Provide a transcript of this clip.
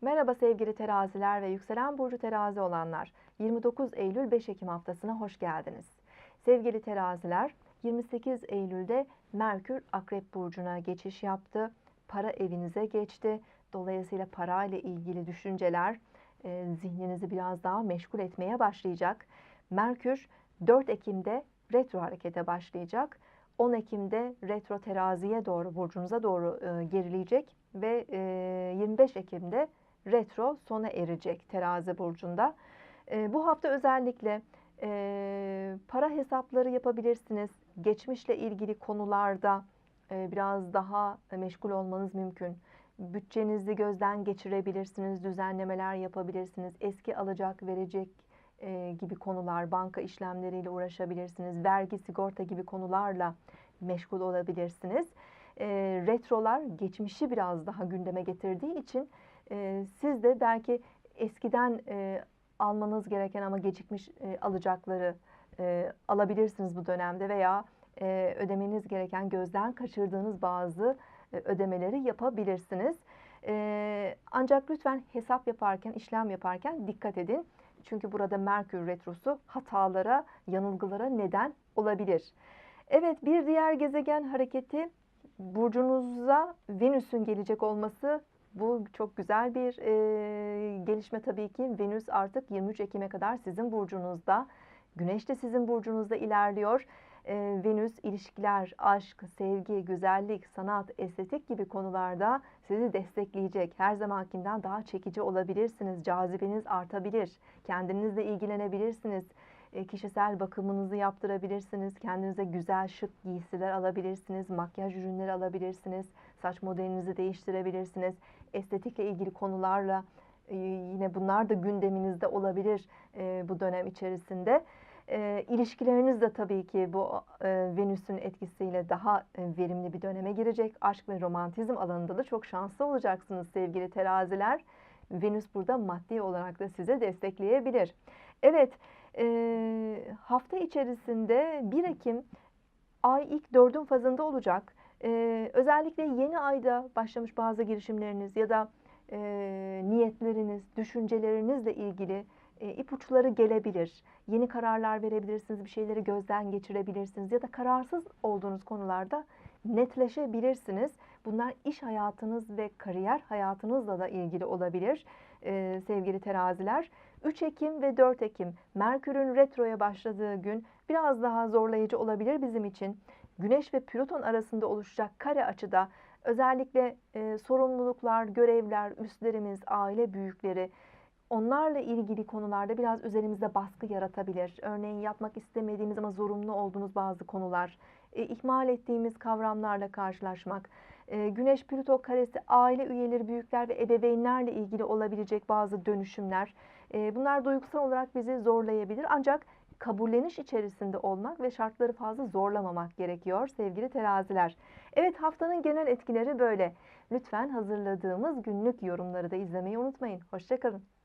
Merhaba sevgili teraziler ve yükselen burcu terazi olanlar. 29 Eylül 5 Ekim haftasına hoş geldiniz. Sevgili teraziler 28 Eylül'de Merkür Akrep Burcu'na geçiş yaptı. Para evinize geçti. Dolayısıyla para ile ilgili düşünceler e, zihninizi biraz daha meşgul etmeye başlayacak. Merkür 4 Ekim'de retro harekete başlayacak. 10 Ekim'de retro teraziye doğru, burcunuza doğru e, gerileyecek ve e, 25 Ekim'de retro sona erecek terazi burcunda. E, bu hafta özellikle e, para hesapları yapabilirsiniz. Geçmişle ilgili konularda e, biraz daha meşgul olmanız mümkün. Bütçenizi gözden geçirebilirsiniz, düzenlemeler yapabilirsiniz. Eski alacak verecek e, gibi konular, banka işlemleriyle uğraşabilirsiniz. Vergi, sigorta gibi konularla meşgul olabilirsiniz. E, retrolar geçmişi biraz daha gündeme getirdiği için e, siz de belki eskiden e, almanız gereken ama gecikmiş e, alacakları e, alabilirsiniz bu dönemde veya e, ödemeniz gereken gözden kaçırdığınız bazı e, ödemeleri yapabilirsiniz. E, ancak lütfen hesap yaparken, işlem yaparken dikkat edin. Çünkü burada Merkür Retrosu hatalara, yanılgılara neden olabilir. Evet bir diğer gezegen hareketi burcunuza Venüs'ün gelecek olması bu çok güzel bir e, gelişme tabii ki. Venüs artık 23 Ekim'e kadar sizin burcunuzda. Güneş de sizin burcunuzda ilerliyor. E, Venüs ilişkiler, aşk, sevgi, güzellik, sanat, estetik gibi konularda sizi destekleyecek. Her zamankinden daha çekici olabilirsiniz. Cazibeniz artabilir. Kendinizle ilgilenebilirsiniz e, kişisel bakımınızı yaptırabilirsiniz. Kendinize güzel şık giysiler alabilirsiniz. Makyaj ürünleri alabilirsiniz. Saç modelinizi değiştirebilirsiniz. Estetikle ilgili konularla e, yine bunlar da gündeminizde olabilir e, bu dönem içerisinde. İlişkileriniz de tabii ki bu Venüs'ün etkisiyle daha verimli bir döneme girecek. Aşk ve romantizm alanında da çok şanslı olacaksınız sevgili teraziler. Venüs burada maddi olarak da size destekleyebilir. Evet, e, hafta içerisinde 1 Ekim ay ilk dördün fazında olacak. E, özellikle yeni ayda başlamış bazı girişimleriniz ya da e, niyetleriniz, düşüncelerinizle ilgili e, ipuçları gelebilir. Yeni kararlar verebilirsiniz, bir şeyleri gözden geçirebilirsiniz ya da kararsız olduğunuz konularda netleşebilirsiniz. Bunlar iş hayatınız ve kariyer hayatınızla da ilgili olabilir e, sevgili teraziler. 3 Ekim ve 4 Ekim Merkür'ün retroya başladığı gün biraz daha zorlayıcı olabilir bizim için. Güneş ve Plüton arasında oluşacak kare açıda özellikle e, sorumluluklar, görevler, üstlerimiz, aile büyükleri onlarla ilgili konularda biraz üzerimizde baskı yaratabilir. Örneğin yapmak istemediğimiz ama zorunlu olduğumuz bazı konular, e, ihmal ettiğimiz kavramlarla karşılaşmak, e, Güneş Plüto karesi aile üyeleri, büyükler ve ebeveynlerle ilgili olabilecek bazı dönüşümler. E, bunlar duygusal olarak bizi zorlayabilir ancak kabulleniş içerisinde olmak ve şartları fazla zorlamamak gerekiyor sevgili teraziler. Evet haftanın genel etkileri böyle. Lütfen hazırladığımız günlük yorumları da izlemeyi unutmayın. Hoşçakalın.